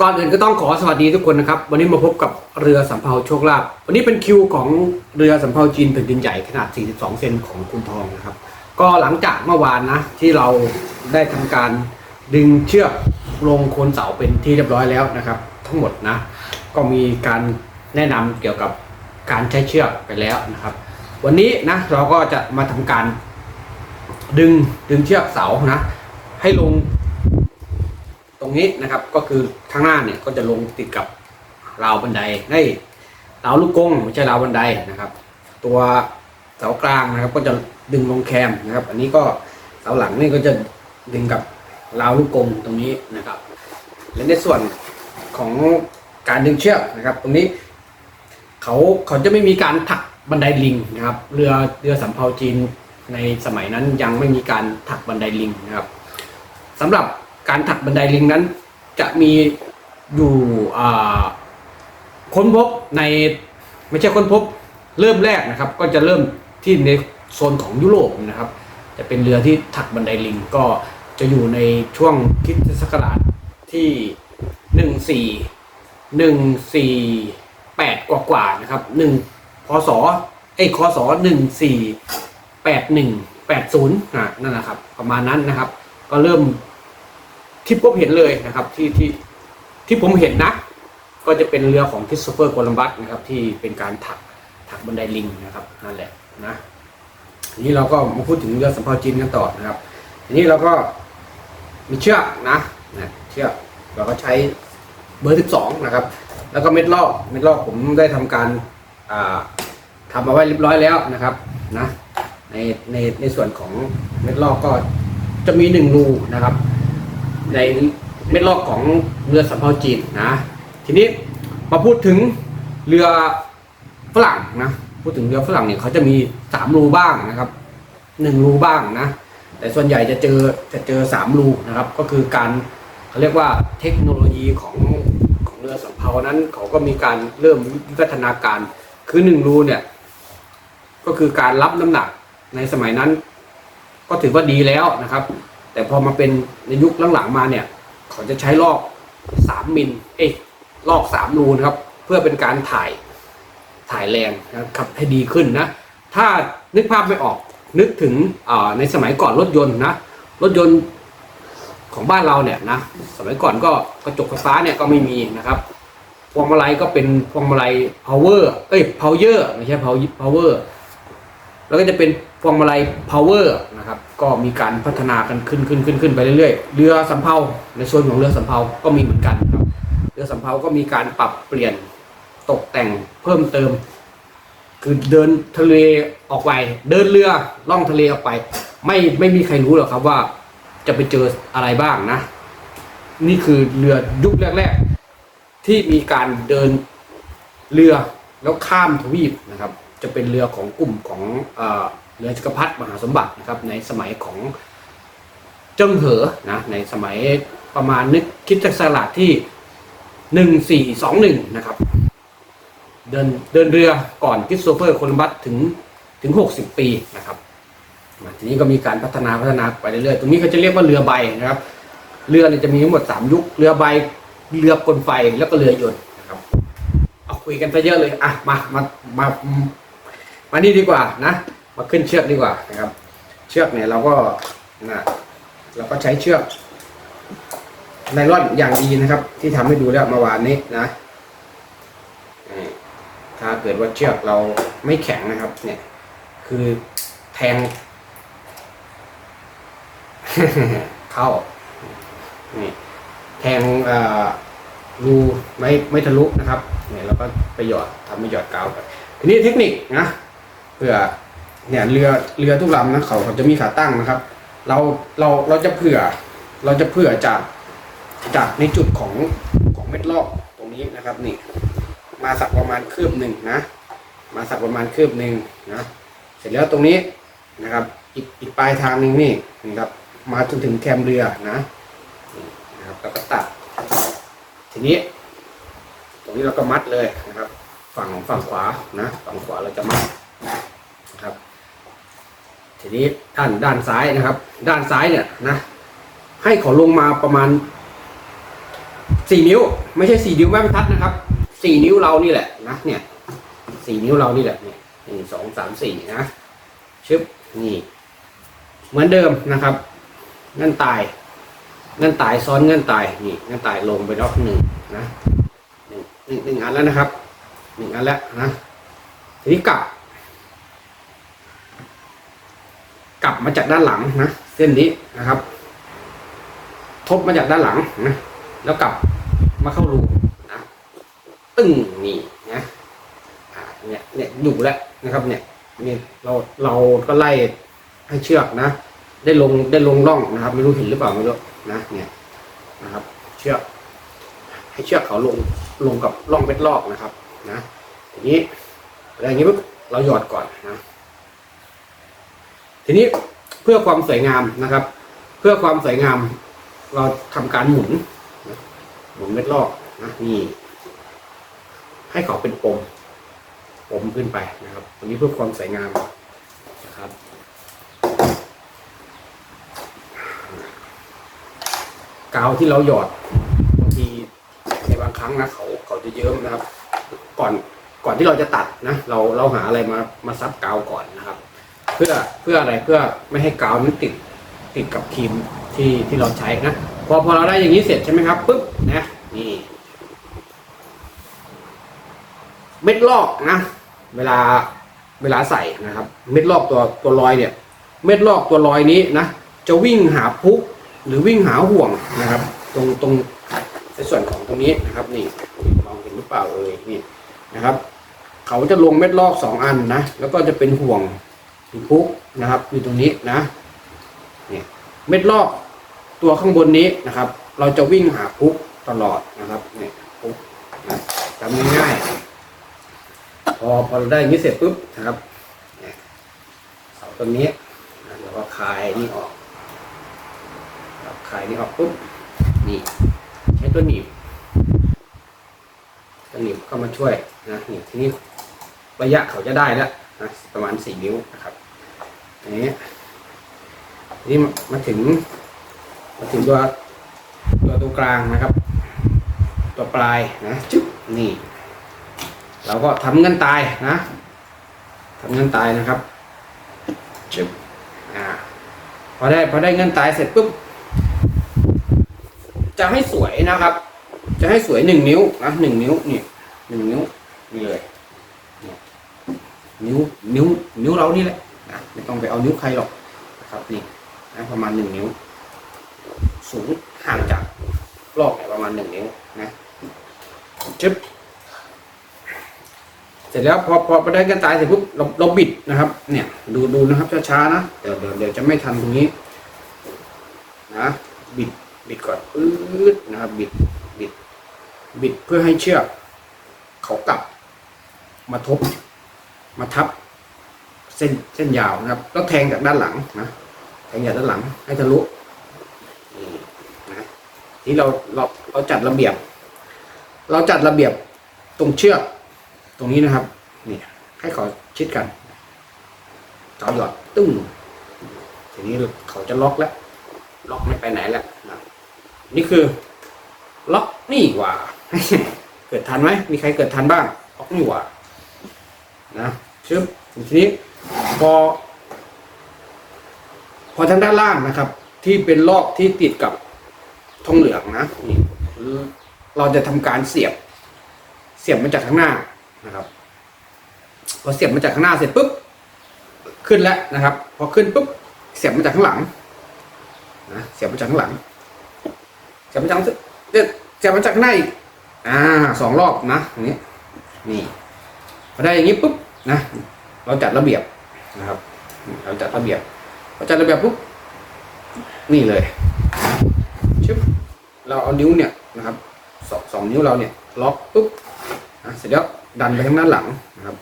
ก่อนอื่นก็ต้องขอสวัสดีทุกคนนะครับ วันนี้มาพบกับเรือสำเภาโชคลาภวันนี้เป็นคิวของเรือสำเภาจีนแผ่นดินใหญ่ขนาด 42 เซนของคุณทองนะครับ ก็หลังจากเมื่อวานนะ ที่เราได้ทำการดึงเชือกลงโคนเสาเป็นที่เรียบร้อยแล้วนะครับ ทั้งหมดนะ ก็มีการแนะนำเกี่ยวกับการใช้เชือกไปแล้วนะครับ วันนี้นะเราก็จะมาทำการดึงดึงเชือกเสานะ ให้ลง รงนี้นะครับก็คือข้างหน้าเนี่ยก็จะลงติดกับราวบันไดให้ราวลูกกงไม่ใช่ราวบันไดนะครับ ตัวเสากลางนะครับ ก็จะดึงลงแคมนะครับ อันนี้ก็เสาหลังนี่ก็จะดึงกับราวลูกกงตรงนี้นะครับและในส่วนของการดึงเชือกนะครับ ตรงนี้เขาเขาจะไม่มีการถักบันไดลิงนะครับ เรือเรือสำเภาจีนในสมัยนั้นยังไม่มีการถักบันไดลิงนะครับสำหรับ การถักบันไดลิงนั้น จะมีอยู่ค้นพบในไม่ใช่ค้นพบเริ่มแรกนะครับ ก็จะเริ่มที่ในโซนของยุโรปนะครับ จะเป็นเรือที่ถักบันไดลิงก็จะอยู่ในช่วงคริสตศักราชที่หนึ่งสี่หนึ่งสี่แปดกว่าๆนะครับหนึ่งพศเอ้คศหนึ่งสี่แปดหนึ่งแปดศูนย์นั่นนะครับ ประมาณนั้นนะครับ ก็เริ่ม ที่ผมเห็นเลยนะครับที่ที่ที่ผมเห็นนะ ก็จะเป็นเรือของคริสโตเฟอร์โคลัมบัสนะครับ ที่เป็นการถักถักบันไดลิงนะครับนั่นแหละนะทีนี้เราก็มาพูดถึงเรือสำเภาจีนกันต่อนะครับทีนี้เราก็มีเชือกนะนะเชือกเราก็ใช้เบอร์ 12 นะครับ แล้วก็เม็ดลอกเม็ดลอกผมได้ทำการอ่าทำมาไว้เรียบร้อยแล้วนะครับนะในในในส่วนของเม็ดลอกก็จะมีหนึ่งรูนะครับ ในเม็ดลอกของเรือสำเภาจีนนะ ทีนี้มาพูดถึงเรือฝรั่งนะพูดถึงเรือฝรั่งเนี่ยเขาจะมีสามรูบ้างนะครับหนึ่งรูบ้างนะ แต่ส่วนใหญ่จะเจอจะเจอสามรูนะครับ ก็คือการเขาเรียกว่าเทคโนโลยีของของเรือสำเภานั้นเขาก็มีการเริ่มวิวัฒนาการ คือหนึ่งรูเนี่ย ก็คือการรับน้ำหนักในสมัยนั้น ก็ถือว่าดีแล้วนะครับ แต่พอมาเป็นในยุคหลังๆมาเนี่ย เขาจะใช้ลอกสามมิลเอ้ยลอกสามรูนะครับ เพื่อเป็นการถ่ายถ่ายแรงนะครับให้ดีขึ้นนะ ถ้านึกภาพไม่ออกนึกถึงในสมัยก่อนรถยนต์นะรถยนต์ของบ้านเราเนี่ยนะสมัยก่อนก็กระจกไฟฟ้าเนี่ยก็ไม่มีนะครับพวงมาลัยก็เป็นพวงมาลัย power เอ้ย power ไม่ใช่ power แล้วก็จะเป็น วงมาลัย power นะครับก็มีการพัฒนากันขึ้นขึ้นขึ้นขึ้นไปเรื่อยๆ เรือสำเภาในส่วนของเรือสำเภาก็มีเหมือนกันครับเรือสำเภาก็มีการปรับเปลี่ยนตกแต่งเพิ่มเติม คือเดินทะเลออกไป เดินเรือล่องทะเลออกไป ไม่ไม่มีใครรู้หรอกครับว่าจะไปเจออะไรบ้างนะ นี่คือเรือยุคแรก ๆ ที่มีการเดินเรือแล้วข้ามทวีปนะครับ จะเป็นเรือของกลุ่มของเอ่ อเรือจักรพรรดิมหาสมบัตินะครับในสมัยของเจิ้งเหอนะในสมัยประมาณนึกคิดจักรสลัดที่หนึ่งสี่สองหนึ่งนะครับ เดินเดินเรือก่อนคริสโตเฟอร์โคลัมบัสถึงถึงหกสิบปีนะครับทีนี้ก็มีการพัฒนาพัฒนาไปเรื่อยๆ ตรงนี้เขาจะเรียกว่าเรือใบนะครับ เรือเนี่ยจะมีทั้งหมดสามยุค เรือใบ เรือกลไฟ แล้วก็เรือยนต์นะครับ เอาคุยกันไปเยอะเลย อะ มา มา มา มานี่ดีกว่านะ มาขึ้นเชือกดีกว่านะครับ เชือกเนี่ยเราก็นะเราก็ใช้เชือกไนล่อนอย่างดีนะครับ ที่ทำให้ดูแล้วเมื่อวานนี้นะถ้าเกิดว่าเชือกเราไม่แข็งนะครับ เนี่ย คือแทง เข้านี่แทงอ่อรูไม่ไม่ทะลุนะครับเนี่ยเราก็ไปหยอดทำให้หยอดกาวไปทีนี้เทคนิคนะเผื่อ เนี่ยเรือเรือทุกลำนะเขาเขาจะมีขาตั้งนะครับ เราเราเราจะเผื่อ เราจะเผื่อจากจากในจุดของของเม็ดลอกตรงนี้นะครับนี่ มาสักประมาณคืบหนึ่งนะ มาสักประมาณคืบหนึ่งนะเสร็จแล้วตรงนี้นะครับ อีกอีกปลายทางหนึงนี่นะครับ มาจนถึงแคมเรือนะนี่นะครับแล้วก็ตัด ทีนี้ ตรงนี้เราก็มัดเลยนะครับ ฝั่งฝั่งขวานะ ฝั่งขวาเราจะมัดนะครับ ทีนี้ด้านด้านซ้ายนะครับ ด้านซ้ายเนี่ยนะ ให้เขาลงมาประมาณสี่นิ้ว ไม่ใช่สี่นิ้วแม่บรรทัดนะครับสี่นิ้วเรานี่แหละนะเนี่ยสี่นิ้วเรานี่แหละเนี่ยหนึ่งสองสามสี่นะชึบนี่ เหมือนเดิมนะครับเงื่อนตายเงื่อนตายซ้อนเงื่อนตายนี่เงื่อนตายลงไปรอบหนึ่งนะหนึ่งหนึ่งหนึ่งอันแล้วนะครับหนึ่งอันแล้วนะทีนี้กลับ กลับมาจากด้านหลังนะเส้นนี้นะครับ ทบมาจากด้านหลังนะแล้วกลับมาเข้ารูนะตึ้งนี่นะเนี่ยเนี่ยอยู่แล้วนะครับ เนี่ยนี่เราเราก็ไล่ให้เชือกนะ ได้ลงได้ลงร่องนะครับ ไม่รู้เห็นหรือเปล่าไม่รู้นะเนี่ยนะครับ เชือก ให้เชือกเขาลงลงกับร่องเม็ดลอกนะครับ นะทีนี้อะไรอย่างนี้ปุ๊บเราหยอดก่อนนะ ทีนี้เพื่อความสวยงามนะครับ เพื่อความสวยงาม เราทำการหมุนหมุนเม็ดลอกนะนี่ให้เขาเป็นปมปมขึ้นไปนะครับอันนี้เพื่อความสวยงามนะครับกาวที่เราหยอดบางทีในบางครั้งนะเขาเขาจะเยิ้มนะครับ ก่อนก่อนที่เราจะตัดนะเราเราหาอะไรมามาซับกาวก่อนนะครับ เพื่อเพื่ออะไรเพื่อไม่ให้กาวนั้นติดติดกับครีมที่ที่เราใช้นะพอพอเราได้อย่างนี้เสร็จใช่ไหมครับปุ๊บนะนี่เม็ดลอกนะเวลาเวลาใส่นะครับ เม็ดลอกตัวตัวลอยเนี่ย เม็ดลอกตัวลอยนี้นะจะวิ่งหาพุกหรือวิ่งหาห่วงนะครับ ตรงตรงในส่วนของตรงนี้นะครับ นี่มองเห็นหรือเปล่าเอ่ยนี่นะครับ เขาจะลงเม็ดลอกสองอันนะแล้วก็จะเป็นห่วง มีพุกนะครับอยู่ตรงนี้นะเนี่ยเม็ดลอกตัวข้างบนนี้นะครับ เราจะวิ่งหาพุกตลอดนะครับเนี่ยพุกนะจำง่ายๆพอพอเราได้อย่างนี้เสร็จปุ๊บนะครับเนี่ยเสาต้นนี้นะเดี๋ยวก็คลายนี่ออกคลายนี่ออกปุ๊บนี่ใช้ตัวหนีบตัวหนีบเข้ามาช่วยนะนี่ทีนี้ระยะเขาจะได้แล้วนะประมาณสี่นิ้วนะครับ อันนี้ทีนี้มาถึง มาถึงตัวตัวตรงกลางนะครับ ตัวปลายนะจึ๊บนี่ เราก็ทำเงินตายนะทำเงินตายนะครับจึ๊บอ่าพอได้พอได้เงินตายเสร็จปุ๊บจะให้สวยนะครับ จะให้สวยหนึ่งนิ้วนะหนึ่งนิ้วนี่หนึ่งนิ้วนี่เลยเนี่ยนิ้วนิ้วนิ้วเรานี่แหละะไม่ต้องไปเอานิ้วใครหรอกนะครับนี่นะประมาณหนึ่งนิ้ว สูงห่างจากรอบเนี่ยประมาณหนึ่งนิ้วนะจึ๊บเสร็จแล้วพอพอพอได้กันตายเสร็จปุ๊บเราเราบิดนะครับ เนี่ย ดูดูนะครับช้าๆนะเดี๋ยวเดี๋ยวเดี๋ยวจะไม่ทันตรงนี้ นะบิดบิดก่อนปื๊ดนะครับ บิดบิด บิดเพื่อให้เชือกเขากลับ มาทบ มาทับ เส้นเส้นยาวนะครับแล้วแทงจากด้านหลังนะแทงจากด้านหลังให้ทะลุนี่นะที่เราเราเราจัดระเบียบ เราจัดระเบียบตรงเชือกตรงนี้นะครับนี่ให้เขาชิดกันเกาหยอดตึ้งทีนี้เขาจะล็อกแล้ว ล็อกไม่ไปไหนแล้วนะนี่คือ ล็อกนี่ว่า เกิดทันไหมมีใครเกิดทันบ้างล็อกนี่ว่านะชึบทีนี้ พอ พอทางด้านล่างนะครับ ที่เป็นลอกที่ติดกับทองเหลืองนะนี่เราจะทำการเสียบ เสียบมาจากข้างหน้านะครับพอเสียบมาจากข้างหน้าเสร็จปุ๊บขึ้นแล้วนะครับ พอขึ้นปุ๊บเสียบมาจากข้างหลังนะเสียบมาจากข้างหลัง เสียบมาจากเดี๋ยวเสียบมาจากข้างหน้าอีกอ่าสองรอบนะอย่างนี้นี่พอได้อย่างนี้ปุ๊บนะ เราจัดระเบียบ นะครับเราจัดระเบียบพอจัดระเบียบปุ๊บนี่เลยชึบเราเอานิ้วเนี่ยนะครับสองสองนิ้วเราเนี่ยล็อกปุ๊บนะเสร็จแล้วดันไปทางด้านหลังนะครับ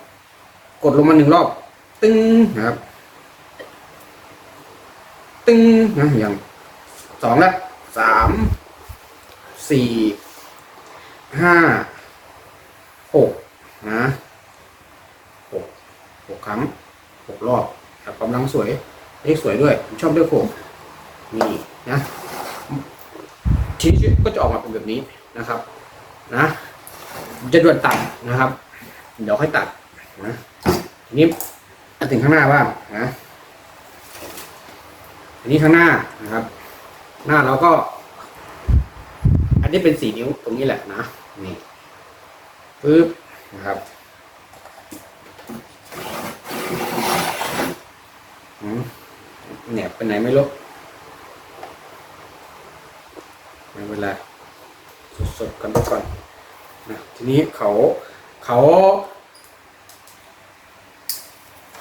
กดลงมาหนึ่งรอบ ตึ้งนะครับ ตึ้งนะอย่างสองแล้วสามสี่ห้าหกนะหกหกครั้ง หกรอบครับกำลังสวยเลขสวยด้วยผมชอบเลขหกนี่นะทีนี้ก็จะออกมาเป็นแบบนี้นะครับ นะผมจะด่วนตัดนะครับ เดี๋ยวค่อยตัดนะทีนี้ถึงข้างหน้าบ้างนะอันนี้ข้างหน้านะครับ หน้าเราก็ อันนี้เป็นสี่นิ้วตรงนี้แหละนะนี่ปึ๊บนะครับอืม แหนบไปไหนไม่รู้ไม่เป็นไรสดๆกันไปก่อนนะทีนี้เขาเขา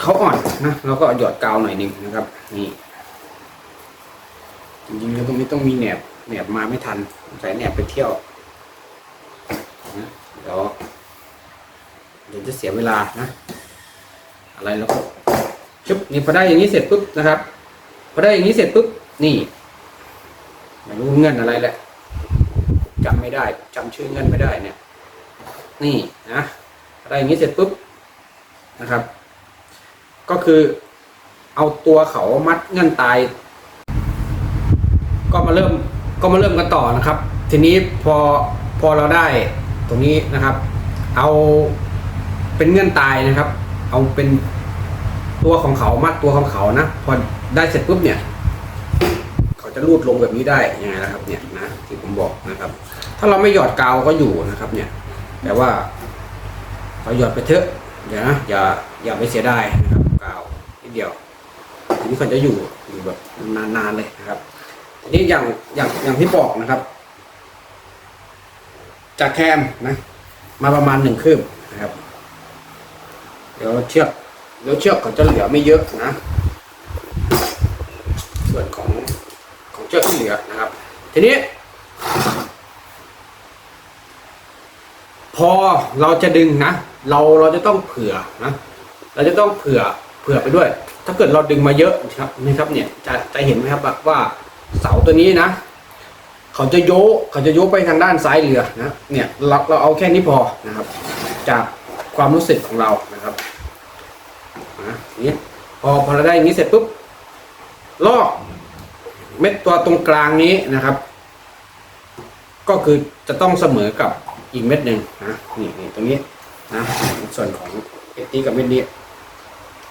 เขาอ่อนนะเราก็หยอดกาวหน่อยหนึ่งนะครับ นี่จริงๆแล้วตรงนี้ต้องมีแหนบแหนบมาไม่ทันใส่แหนบไปเที่ยวนะเดี๋ยวเดี๋ยวจะเสียเวลานะ อะไรแล้วก็ ชึบนี่พอได้อย่างนี้เสร็จปุ๊บนะครับพอได้อย่างนี้เสร็จปุ๊บนี่ไม่รู้เงื่อนอะไรแหละจำไม่ได้จำชื่อเงื่อนไม่ได้เนี่ย นี่นะพอได้อย่างนี้เสร็จปุ๊บนะครับ ก็คือเอาตัวเขามัดเงื่อนตาย ก็มาเริ่มก็มาเริ่มกันต่อนะครับ ทีนี้พอพอเราได้ตรงนี้นะครับ เอาเป็นเงื่อนตายนะครับ เอาเป็น ตัวของเขามัดตัวของเขานะพอได้เสร็จปุ๊บเนี่ย เขาจะรูดลงแบบนี้ได้ยังไงนะครับ เนี่ยนะที่ผมบอกนะครับ ถ้าเราไม่หยอดกาวก็อยู่นะครับ เนี่ย แต่ว่าเราหยอดไปเถอะเดี๋ยนะอย่าอย่าไปเสียดายนะครับกาวนิดเดียวทีนี้เขาจะอยู่อยู่แบบนานๆเลยนะครับทีนี้อย่างอย่างอย่างที่บอกนะครับ จากแคมนะ มาประมาณหนึ่งคืบนะครับ เดี๋ยวเชือก เดี๋ยวเชือกเขาจะเหลือไม่เยอะนะ ส่วนของของเชือกที่เหลือนะครับ ทีนี้ พอเราจะดึงนะ เราเราจะต้องเผื่อนะเราจะต้องเผื่อเผื่อไปด้วย ถ้าเกิดเราดึงมาเยอะนะครับนะครับเนี่ยจะจะเห็นไหมครับว่าเสาตัวนี้นะเขาจะโยเขาจะโยไปทางด้านซ้ายเรือนะเนี่ยเราเราเอาแค่นี้พอนะครับ จากความรู้สึกของเรานะครับ นะนี่พอพอเราได้อย่างนี้เสร็จปุ๊บลอกเม็ดตัวตรงกลางนี้นะครับ ก็คือจะต้องเสมอกับอีกเม็ดหนึ่งนะนี่นี่ตรงนี้นะส่วนของเม็ดนี้กับเม็ดนี้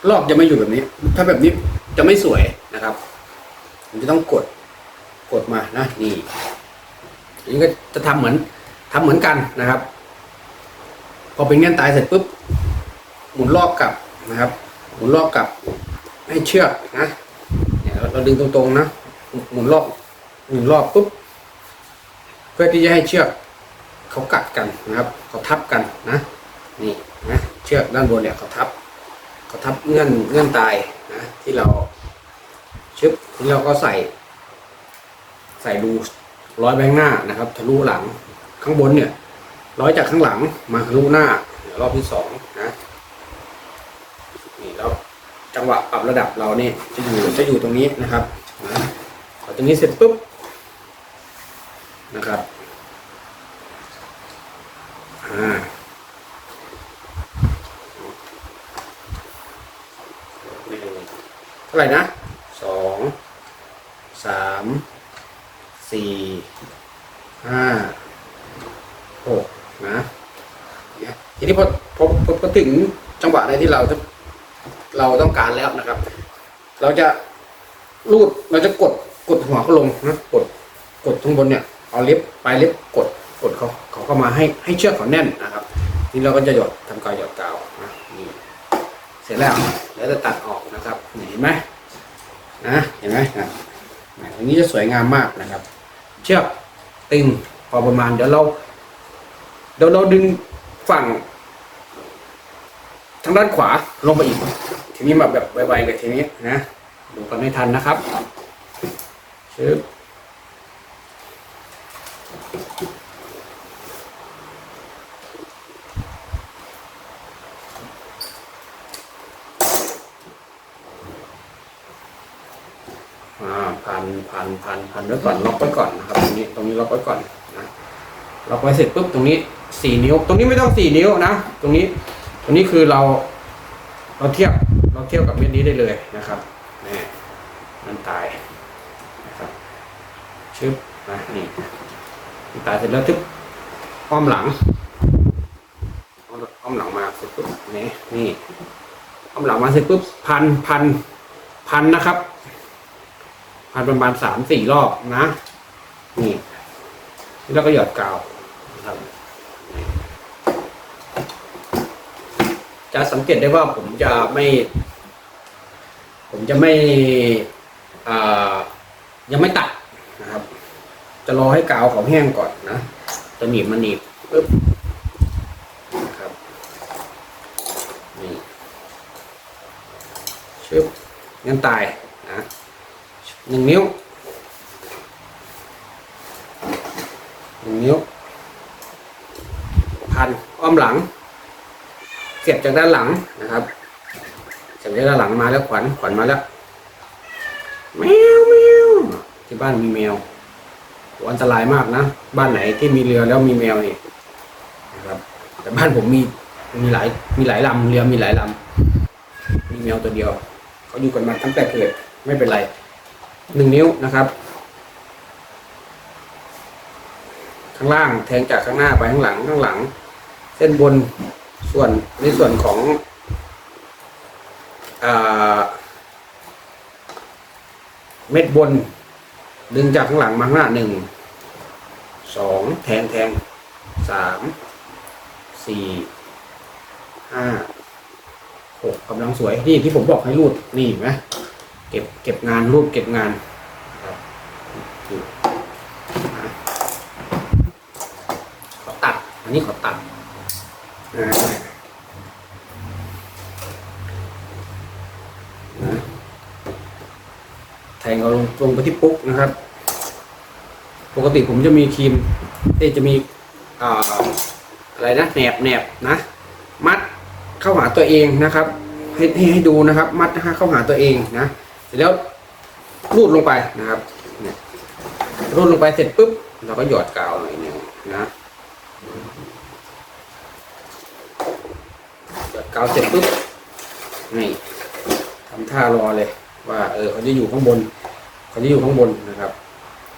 รอบจะไม่อยู่แบบนี้ ถ้าแบบนี้จะไม่สวยนะครับผมจะต้องกดกดมานะนี่อันนี้ก็จะทำเหมือนทำเหมือนกันนะครับ พอเป็นเงื่อนตายเสร็จปุ๊บหมุนรอบกลับนะครับ มุนรอบกับให้เชือกนะเนี่ยเราดึงตรงๆนะหมุนรอบหมุนรอบปุ๊บเพื่อที่จะให้เชือกเขากัดกันนะครับเขาทับกันนะนี่นะเชือกด้านบนเนี่ยเขาทับเขาทับเงื่อนเงื่อนตายนะที่เราชึบที่เราก็ใส่ ใส่รูร้อยแบงหน้านะครับ ทะลุหลังข้างบนเนี่ย ร้อยจากข้างหลังมาทะลุหน้าเดี๋ยวรอบที่สองนะ จังหวะปรับระดับเราเนี่ยจะอยู่จะอยู่ตรงนี้นะครับพอตรงนี้เสร็จปุ๊บนะครับอ่าเท่าไหร่นะสองสามสี่ห้าหกนะทีนี้พอพอพอพอถึงจังหวะในที่เราจะ เราต้องการแล้วนะครับ เราจะรูดเราจะกดกดหัวเขาลงนะกดกดข้งบนเนี่ยเอาเล็บปลายเล็บกดกดเขาเขาเข้ามาให้ให้เชือกเขาแน่นนะครับนี้เราก็จะหยดทำการหยดกาวนะนี่เสร็จแล้วแล้วจะตัดออกนะครับเห็นไหมนะเห็นไหมนะตรงนี้จะสวยงามมากนะครับ เชือกตึงพอประมาณเดี๋ยวเราเดี๋ยวเราดึงฝั่ง ทางด้านขวาลงไปอีก ทีนี้มาแบบไวๆเลยทีนี้นะ ดูกันไม่ทันนะครับชึบอ่าพันพันพันพันไว้ก่อนล็อกไว้ก่อนนะครับตรงนี้ตรงนี้ล็อกไว้ก่อนนะล็อกไว้เสร็จปุ๊บตรงนี้สี่นิ้ว ตรงนี้ไม่ต้องสี่นิ้วนะ ตรงนี้ ตรงนี้คือเราเราเทียบเราเทียบกับเม็ดนี้ได้เลยนะครับนี่มันตายนะครับชึบนะนี่มันตายเสร็จแล้วทึบอ้อมหลังอ้อมหลังมาเสร็จปุ๊บนี่นี่อ้อมหลังมาเสร็จปุ๊บพันพันพันนะครับ พันประมาณสามสี่รอบนะนี่แล้วก็หยอดกาวนะครับ จะสังเกตได้ว่าผมจะไม่ ผมจะไม่ยังไม่ตัดนะครับ จะรอให้กาวเขาแห้งก่อนนะจะหนีบมันหนีบปึ๊บนะครับนี่ชึบงั้นตายนะหนึ่งนิ้วหนึ่งนิ้วพันอ้อมหลัง เสียบจากด้านหลังนะครับเสียบจากด้านหลังมาแล้วขวัญขวัญมาแล้วแมวแมวที่บ้านมีแมวอันตรายมากนะบ้านไหนที่มีเรือแล้วมีแมวนี่นะครับ แต่บ้านผมมีมีหลายมีหลายลำเรือมีหลายลำมีแมวตัวเดียวเขาอยู่กันมาตั้งแต่เกิดไม่เป็นไรหนึ่งนิ้วนะครับ ข้างล่างแทงจากข้างหน้าไปข้างหลังข้างหลัง เส้นบน ส่วนในส่วนของอเม็ดบน ดึงจากข้างหลังมาข้างหน้าหนึ่งสองแทงแทงสามสี่ห้าหกกำลังสวย นี่ที่ผมบอกให้รูดนี่เห็นไหมเก็บเก็บงานรูดเก็บงานครับนี่นะขอตัด อันนี้ขอตัด แทงเอาลงลงไปที่ปุ๊กนะครับ ปกติผมจะมีครีมที่จะมีอะไรนะแหนบแหนบนะ มัดเข้าหาตัวเองนะครับ ให้ให้ให้ดูนะครับ มัดนะฮะเข้าหาตัวเองนะเสร็จแล้วรูดลงไปนะครับรูดลงไปเสร็จปุ๊บ เราก็หยอดกาวหน่อยนึงนะ หยอด กาวเสร็จปุ๊บนี่ทำท่ารอเลย ว่า เออเขาจะอยู่ข้างบนเขาจะอยู่ข้างบนนะครับ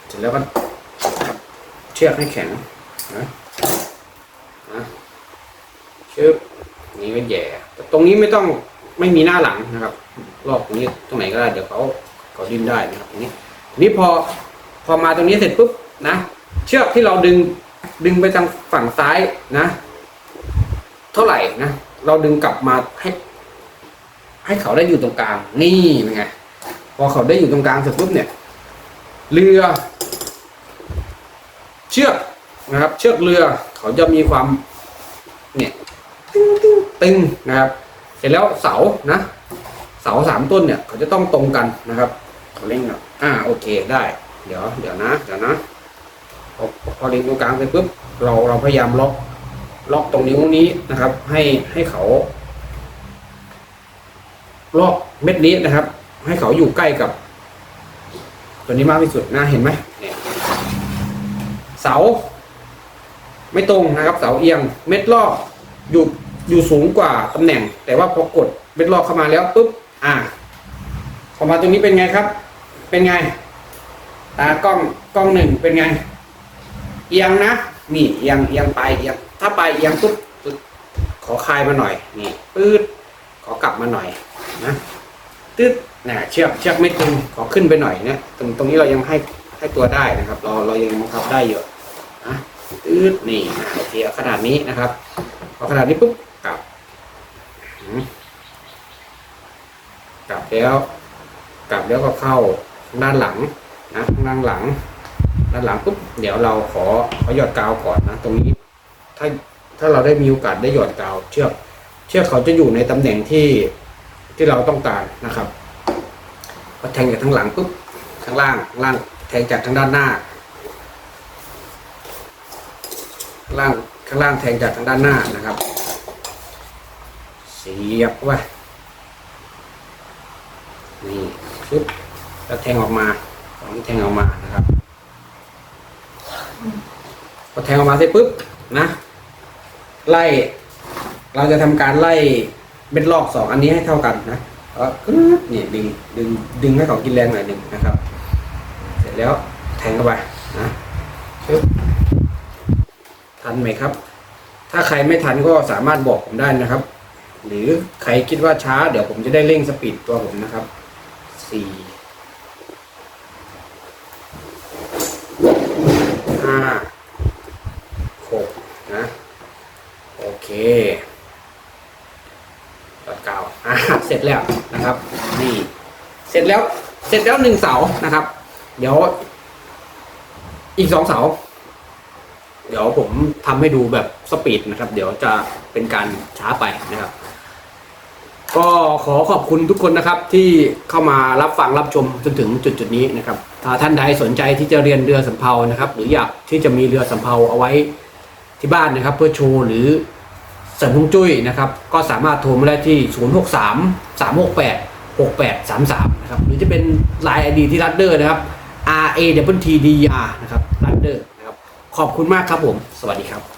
เสร็จแล้วก็เชือกให้แข็งนะนะชึบนี่ก็แย่แต่ตรงนี้ไม่ต้องไม่มีหน้าหลังนะครับ รอบตรงนี้ตรงไหนก็ได้เดี๋ยวเขาเขาดิ้นได้นะครับตรงนี้นี้พอพอมาตรงนี้เสร็จปุ๊บนะ เชือกที่เราดึงดึงไปทางฝั่งซ้ายนะ เท่าไหร่นะเราดึงกลับมาให้ ให้เขาได้อยู่ตรงกลาง นี่เป็นไงพอเขาได้อยู่ตรงกลางเสร็จปุ๊บเนี่ย เรือ เชือกนะครับ เชือกเรือเขาจะมีความ เนี่ยตึงตึงตึงนะครับ เสร็จแล้วเสานะเสาสามต้นเนี่ย เขาจะต้องตรงกันนะครับเขาเล่งอะอ่าโอเคได้ เดี๋ยว เดี๋ยวนะเดี๋ยวนะพอพอเล็งตรงกลางเสร็จปุ๊บเราเราพยายามล็อก ล็อกตรงนิ้วนี้นะครับ ให้ให้เขาล็อกเม็ดนี้นะครับ ให้เขาอยู่ใกล้กับ ตัวนี้มากที่สุดนะเห็นไหมเนี่ยเสา ไม่ตรงนะครับ เสาเอียง เม็ดลอกอยู่อยู่สูงกว่าตำแหน่ง แต่ว่าพอกดเม็ดลอกเข้ามาแล้วปุ๊บอ่าพอมาตรงนี้เป็นไงครับ เป็นไง ตากล้องกล้องหนึ่งเป็นไง เอียงนะ นี่เอียงเอียงไปเอียง ถ้าไปเอียงปุ๊บปึ๊บขอคลายมาหน่อยนี่ปื๊ดขอกลับมาหน่อยนะตึ๊ดนะเชือกเชือกไม่ตึงขอขึ้นไปหน่อยนะตรงตรงนี้เรายังให้ให้ตัวได้นะครับ เราเรายังบังคับได้อยู่นะตึ๊ดนี่นะโอเคขนาดนี้นะครับพอขนาดนี้ปุ๊บกลับกลับแล้ว กลับแล้วก็เข้าด้านหลังนะด้านหลัง ด้านหลังปุ๊บเดี๋ยวเราขอขอหยอดกาวก่อนนะ ตรงนี้ ถ้าถ้าเราได้มีโอกาสได้หยอดกาวเชือก เชือกเขาจะอยู่ในตำแหน่งที่ที่เราต้องการนะครับพอแทงจากทางหลังปุ๊บข้างล่างล่างแทงจากทางด้านหน้าล่างข้างล่างแทงจากทางด้านหน้านะครับ เสียบเข้าไปนี่ปึ๊บแล้วแทงออกมาสองแทงออกมานะครับ พอแทงออกมาเสร็จปุ๊บนะไล่ เราจะทำการไล่เบ็ดลอกสองอันนี้ให้เท่ากันนะกึ๊บนี่ดึงดึงดึงให้เขากินแรงหน่อยหนึ่งนะครับ เสร็จแล้วแทงเข้าไปนะปึ๊บทันไหมครับ ถ้าใครไม่ทันก็สามารถบอกผมได้นะครับ หรือใครคิดว่าช้า เดี๋ยวผมจะได้เร่งสปีดตัวผมนะครับสี่ห้าหกนะ โอ เคตัดกาวอ่าเสร็จแล้วนะครับ นี่ เสร็จแล้ว เสร็จแล้วหนึ่งเสานะครับ เดี๋ยว อีกสองเสา เดี๋ยวผมทำให้ดูแบบสปีดนะครับ เดี๋ยวจะเป็นการช้าไปนะครับ ก็ขอขอบคุณทุกคนนะครับ ที่เข้ามารับฟังรับชมจนถึงจุดจุดนี้นะครับ ถ้าท่านใดสนใจที่จะเรียนเรือสำเภานะครับ หรืออยากที่จะมีเรือสำเภาเอาไว้ที่บ้านนะครับ เพื่อโชว์หรือ เสริมฮวงจุ้ยนะครับ ก็สามารถโทรมาได้ที่ 063 368 6833 นะครับ หรือจะเป็น Line ID ที่รัดเดอร์นะครับ R A W T D R นะครับรัดเดอร์นะครับ ขอบคุณมากครับผม สวัสดีครับ